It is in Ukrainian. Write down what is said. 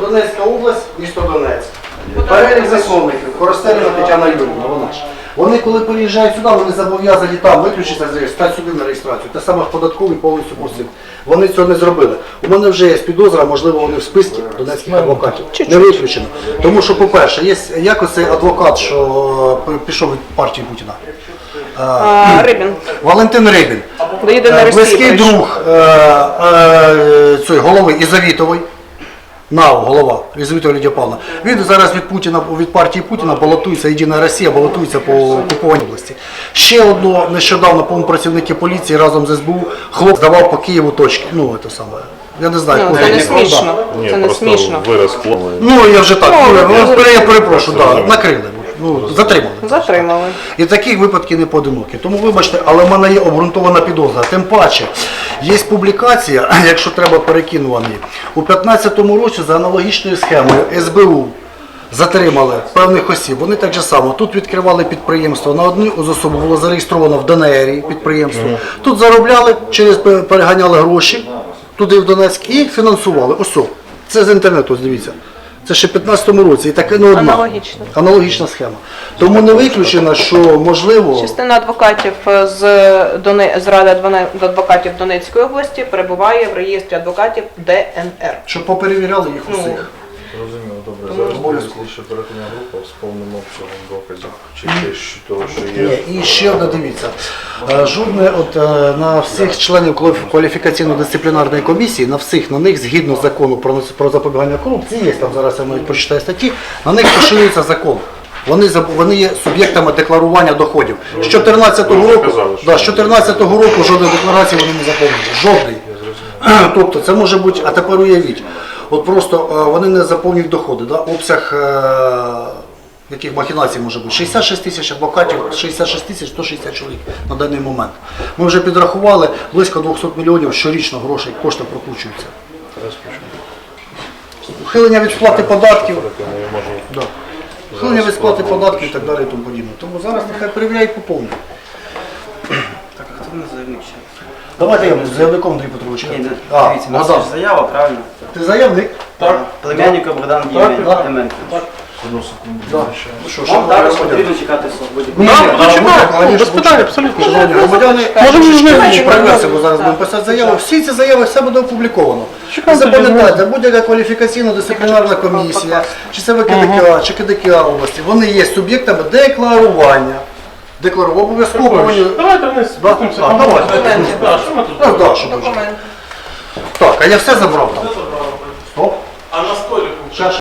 Донецька область, місто Донецьк. Перелік засновників, Коростеліна Тетяна Юрівна, вона ж. Вони, коли переїжджають сюди, вони зобов'язані там виключитися з реєстрації, сюди на реєстрацію. Те саме ж податковий повністю просив. Вони цього не зробили. У мене вже є підозра, можливо, вони в списку донецьких адвокатів. Не виключено. Тому що, по-перше, є як оцей адвокат, що е, пішов від партії Путіна. А, Рибін. Валентин Рибін. Е, Близький друг е, е, цієї голови Ізавітової. НАУ, голова Ізавітова Лідія Павловна. Він зараз від Путіна від партії Путіна балотується Єдина Росія, балотується по окупованій області. Ще одного нещодавно по працівники поліції разом з СБУ хлоп здавав по Києву точки. Ну це саме. Я не знаю, Ну, це не смішно. Ні, Це не просто смішно. вираз. Ну я вже так, Ну, ну, я, я перепрошую, да, накрили. Ну, затримали. Затримали. І таких випадків не поодинокі. Тому вибачте, але в мене є обґрунтована підозра. Тим паче, є публікація, якщо треба перекинувані. У 2015 році за аналогічною схемою СБУ затримали певних осіб. Вони так же само. Тут відкривали підприємство. На одну з осіб було зареєстровано в ДНРі підприємство. Тут заробляли, через переганяли гроші туди в Донецьк і фінансували. Ось. Це з інтернету, дивіться. Це ще в 15-му році. І таке ну, одна. Аналогічно. Аналогічна схема. Тому не виключено, що можливо, Частина адвокатів з, Дони... з Ради адвокатів Донецької області перебуває в реєстрі адвокатів ДНР. щоб поперевіряли їх Ну, усіх. Зрозуміло, добре. Зараз буде слідча оперативна група з повним обсягом доказів. Чи що того, що є. Ні, і ще одне дивіться. Е, Жодне от е, на всіх членів кваліф- кваліфікаційно-дисциплінарної комісії, на всіх на них згідно закону про, про запобігання корупції, є там зараз я навіть прочитаю статті, на них поширюється закон. Вони заб- вони є суб'єктами декларування доходів. З 14 Ви вже року, казали, що- да, з 14 року жодної декларації вони не заповнюють. Жодної. Тобто це може бути, а тепер уявіть, от просто е, вони не заповнюють доходи, да? обсяг е, яких махінацій може бути. 66 тисяч адвокатів, 66 тисяч 160 чоловік на даний момент. Ми вже підрахували близько 200 мільйонів щорічно грошей, кошти прокручуються. Ухилення від сплати податків, да. ухилення від сплати податків і так далі і тому подібне. Тому зараз нехай перевіряють по повній. Так, а хто не заявник ще? Давайте я буду заявником Андрій Петрович. Ні, ди- А, дивіться, у нас ж заява, правильно? ти заявник? Так. Племянника Богдан так. Деменко. одну секунду. Да. Ну що, Вам шановні також громадяни? потрібно чекати свободі. Ні, ні, на чекаємо, роботах, конечно, без питань, абсолютно. Шановні громадяни, Можемо можемо можливо, проверсію, зараз так. будемо писати заяву. Всі ці заяви все буде опубліковано. Запам'ятайте, будь-яка кваліфікаційно-дисциплінарна комісія, чи це ВКДК, чи КДК області, вони є суб'єктами декларування. Декларувати обов'язково. повинні- Давайте вниз Да? спустимося. А, давайте. Да, що ми тут? Ну, да, що дуже. Так, а я все забрав там. Стоп. А на столику?